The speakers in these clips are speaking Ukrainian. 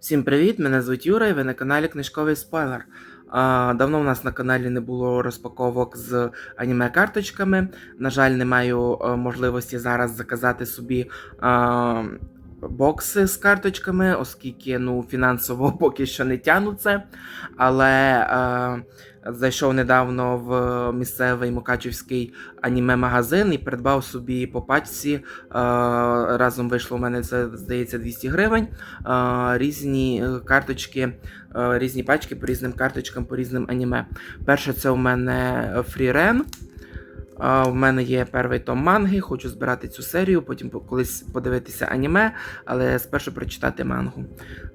Всім привіт! Мене звуть Юра, і ви на каналі Книжковий Спойлер. А, давно у нас на каналі не було розпаковок з аніме-карточками. На жаль, не маю е, можливості зараз заказати собі а, бокси з карточками, оскільки ну, фінансово поки що не це. Але е, зайшов недавно в місцевий Мукачівський аніме-магазин і придбав собі по пачці. Е, разом вийшло у мене це, здається, 200 гривень. Е, різні е, карточки, е, різні пачки по різним карточкам, по різним аніме. Перше, це у мене Фрірен. У мене є перший том манги, хочу збирати цю серію, потім колись подивитися аніме, але спершу прочитати мангу.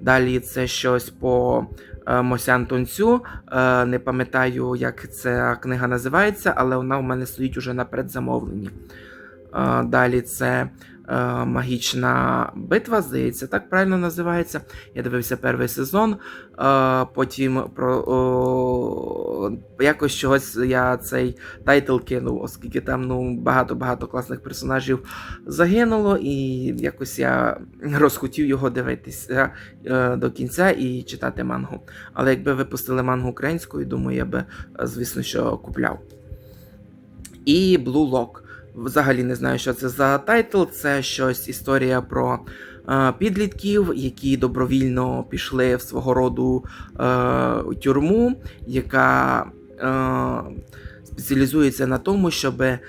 Далі це щось по е, Мосян Тонцю. Е, Не пам'ятаю, як ця книга називається, але вона у мене стоїть уже на предзамовленні. Е, Далі це магічна битва, здається, так правильно називається. Я дивився перший сезон. Е, Потім про якось чогось я цей тайтл кинув, оскільки там ну, багато-багато класних персонажів загинуло, і якось я розхотів його дивитися е, до кінця і читати мангу. Але якби випустили мангу українською, думаю, я би, е, звісно, що купляв. І Blue Lock. Взагалі не знаю, що це за тайтл. Це щось історія про е, підлітків, які добровільно пішли в свого роду е, тюрму, яка е, спеціалізується на тому, щоб е,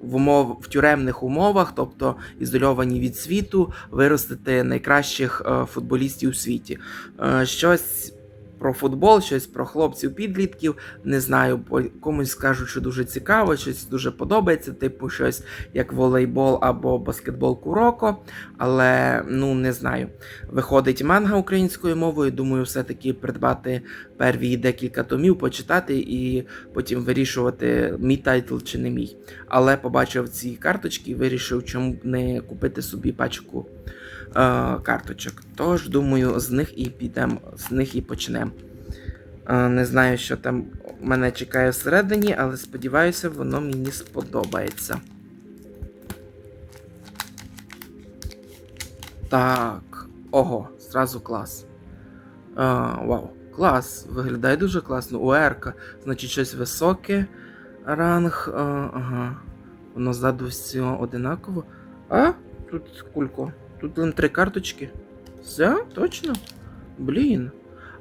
в умов в тюремних умовах, тобто ізольовані від світу, виростити найкращих е, футболістів у світі. Е, щось про футбол, щось про хлопців-підлітків. Не знаю, комусь скажуть, що дуже цікаво, щось дуже подобається, типу щось як волейбол або баскетбол Куроко. Але ну не знаю. Виходить манга українською мовою. Думаю, все-таки придбати перві декілька томів, почитати і потім вирішувати, мій тайтл чи не мій. Але побачив ці карточки і вирішив, чому не купити собі пачку карточок. Тож, думаю, з них і підемо, з них і почнемо. Е, не знаю, що там мене чекає всередині, але сподіваюся, воно мені сподобається. Так. Ого, зразу клас. А, вау, клас. Виглядає дуже класно. УРК, значить, щось високе. Ранг. А, ага. Воно ззаду все одинаково. А? Тут кулько. Тут лише три карточки. Все, точно? Блін.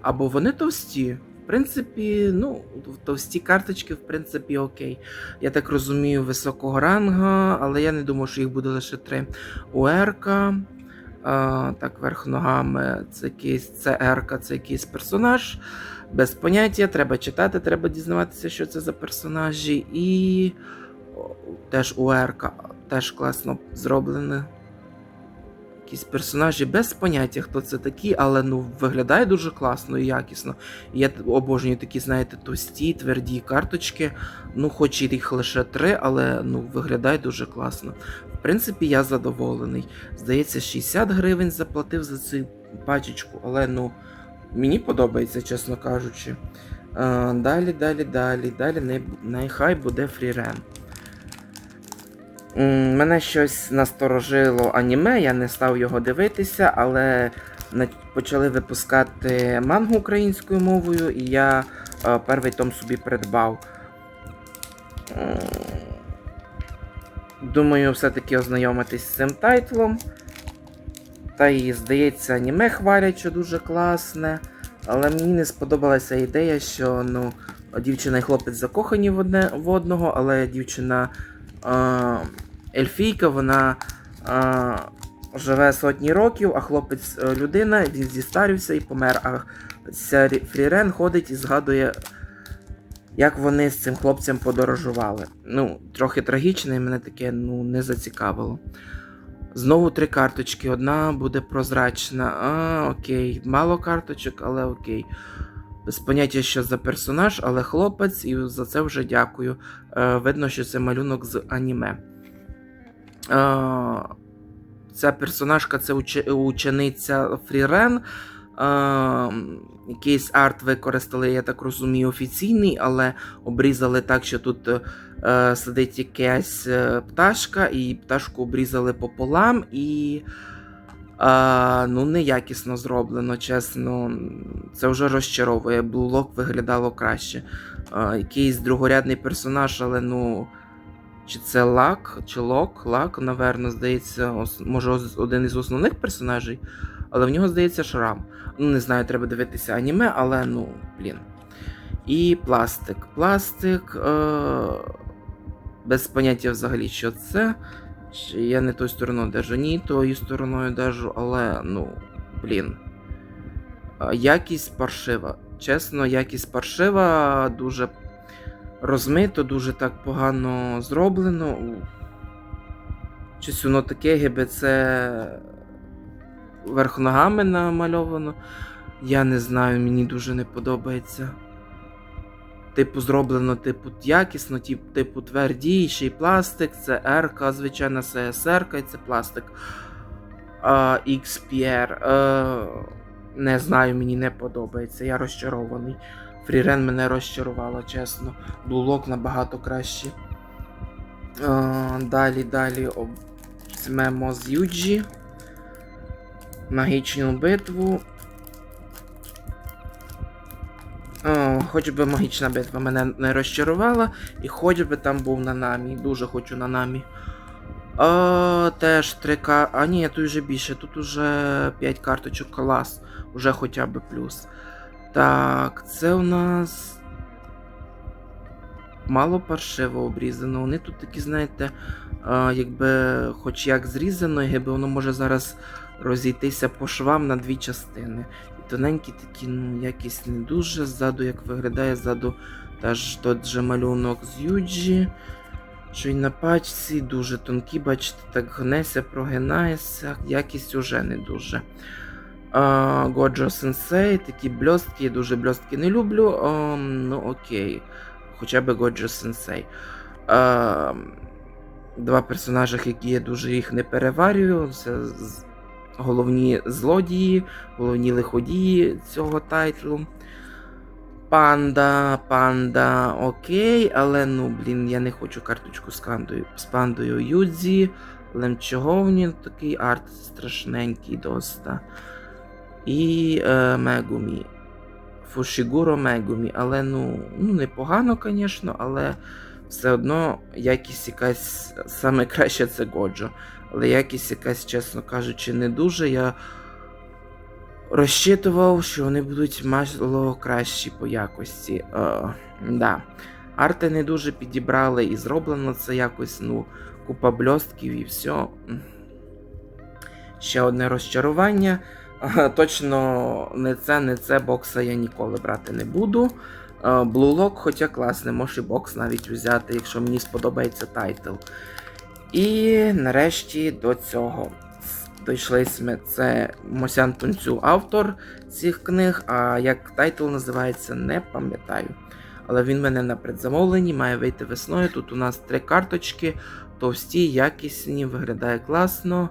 Або вони товсті. В принципі, ну, товсті карточки, в принципі, окей. Я так розумію, високого ранга, але я не думаю, що їх буде лише три. УРК. А, так, верх ногами це якийсь це це якийсь персонаж. Без поняття, треба читати, треба дізнаватися, що це за персонажі. І теж УРК, теж класно зроблене. Якісь персонажі без поняття, хто це такі, але ну виглядає дуже класно і якісно. Я обожнюю такі, знаєте, товсті, тверді карточки. Ну, хоч і їх лише три, але ну виглядає дуже класно. В принципі, я задоволений. Здається, 60 гривень заплатив за цю пачечку, але ну мені подобається, чесно кажучи. Е, далі, далі, далі, далі, нехай буде фрірен. Мене щось насторожило аніме, я не став його дивитися, але почали випускати мангу українською мовою, і я е, перший том собі придбав. Думаю, все-таки ознайомитись з цим тайтлом. Та і, здається, аніме хвалять, що дуже класне. Але мені не сподобалася ідея, що ну, дівчина і хлопець закохані в, одне, в одного, але дівчина ельфійка, вона е, живе сотні років, а хлопець е, людина, він зістарився і помер. А ця Фрірен ходить і згадує, як вони з цим хлопцем подорожували. Ну, трохи трагічно, і мене таке ну, не зацікавило. Знову три карточки. Одна буде прозрачна. А, окей. Мало карточок, але окей. Без поняття, що за персонаж, але хлопець, і за це вже дякую. Е, видно, що це малюнок з аніме. Е, ця персонажка це уче- учениця Фрірен. Е, якийсь арт використали, я так розумію, офіційний, але обрізали так, що тут е, сидить якась е, пташка, і пташку обрізали пополам, і А, ну, неякісно зроблено, чесно. Це вже розчаровує. Lock виглядало краще. А, якийсь другорядний персонаж, але ну. Чи це лак, чи лок, лак, наверно, здається, може один із основних персонажей, але в нього здається шрам. Ну, не знаю, треба дивитися аніме, але ну, блін. І пластик. Пластик. Е- без поняття взагалі, що це. Я не тою стороною держу, ні, тою стороною держу, але ну, блін. Якість паршива. Чесно, якість паршива, дуже розмито, дуже так погано зроблено. Щось воно таке, гиби це верх ногами намальовано. Я не знаю, мені дуже не подобається. Типу, зроблено, типу, якісно, тип- типу, твердіший пластик, це РК, звичайно, це і це пластик. А, XPR. Е, не знаю, мені не подобається. Я розчарований. Фрірен мене розчарувала, чесно. Блулок набагато краще. Е, далі, далі візьмемо з Юджі. Магічну битву. Хоч би магічна битва мене не розчарувала, і хоч би там був Нанамі. Дуже хочу Нанамі. О, теж 3К. А ні, тут вже більше, тут уже 5 карточок клас. Уже хоча б плюс. Так, це у нас. Мало паршиво обрізано. Вони тут такі, знаєте, а, якби хоч як зрізано, якби воно може зараз розійтися по швам на дві частини. Тоненькі такі, ну, якісь не дуже. Ззаду, як виглядає, ззаду теж тот же малюнок з Юджі. Що й на пачці дуже тонкі, бачите, так гнеся, прогинається, якість уже не дуже. Годжо Сенсей, такі бльостки, я дуже бльостки не люблю. А, ну окей. Хоча б Годжо Сенсей. А, два персонажі, які я дуже їх не переварюю. Це головні злодії, головні лиходії цього тайтлу. Панда, панда, окей, але ну, блін, я не хочу карточку з пандою, з пандою Юдзі. Лемчоговні такий арт страшненький доста. І е, Мегумі. Фушігуро Мегумі. Але ну, ну непогано, звісно, але все одно якість якась саме краще це Годжо. Але якість якась, чесно кажучи, не дуже. Я розчитував, що вони будуть мало кращі по якості. Е, да. Арти не дуже підібрали і зроблено це якось, ну, купа бльостків і все. Ще одне розчарування. Е, Точно не це, не це бокса я ніколи брати не буду. Е, Blue Lock, хоча класний, може і бокс навіть взяти, якщо мені сподобається тайтл. І нарешті до цього дійшли ми. Це Мосян Тунцю автор цих книг, а як тайтл називається, не пам'ятаю. Але він мене на предзамовленні, має вийти весною. Тут у нас три карточки, товсті, якісні, виглядає класно.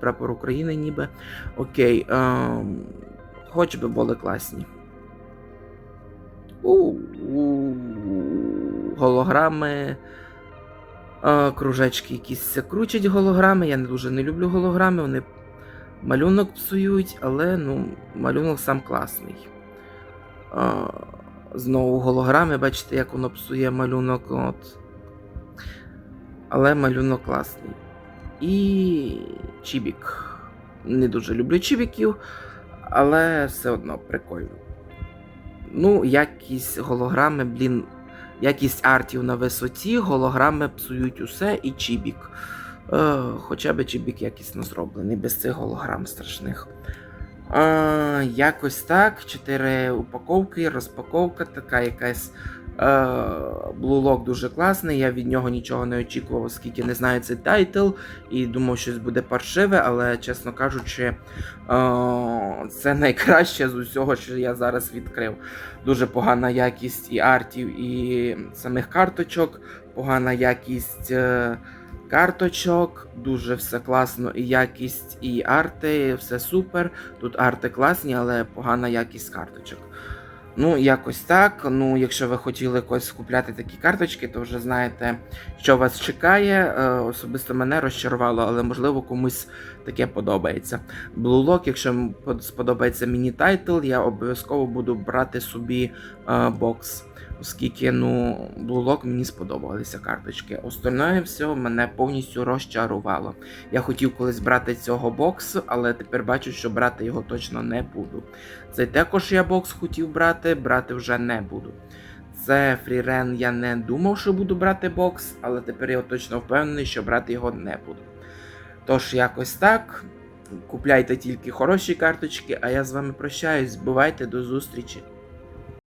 Прапор України ніби. Окей. Ем, хоч би були класні. У-у-у, Голограми. Кружечки якісь кручать голограми. Я не дуже не люблю голограми, вони малюнок псують, але ну, малюнок сам класний. Знову голограми, бачите, як воно псує малюнок. От. Але малюнок класний. І Чібік. Не дуже люблю чібіків, але все одно прикольно. Ну, якість голограми, блін, якість артів на висоті, голограми псують усе і чібік. Е, хоча б чібік якісно зроблений, без цих голограм страшних. Е, якось так. Чотири упаковки, розпаковка, така якась. Е, Blue Lock дуже класний, я від нього нічого не очікував, оскільки не знаю цей тайтл, і думав, щось буде паршиве, але, чесно кажучи, е, це найкраще з усього, що я зараз відкрив. Дуже погана якість і артів, і самих карточок, погана якість е, карточок, дуже все класно, і якість, і арти, все супер. Тут арти класні, але погана якість карточок. Ну, якось так. Ну, якщо ви хотіли когось купляти такі карточки, то вже знаєте, що вас чекає. Е, Особисто мене розчарувало, але можливо комусь таке подобається. Blue Lock, якщо сподобається мені тайтл, я обов'язково буду брати собі е, бокс. Оскільки ну, Blue мені сподобалися карточки. Остальне все мене повністю розчарувало. Я хотів колись брати цього боксу, але тепер бачу, що брати його точно не буду. Цей також я бокс хотів брати, брати вже не буду. Це фрірен я не думав, що буду брати бокс, але тепер я точно впевнений, що брати його не буду. Тож, якось так. Купляйте тільки хороші карточки, а я з вами прощаюсь. Бувайте до зустрічі.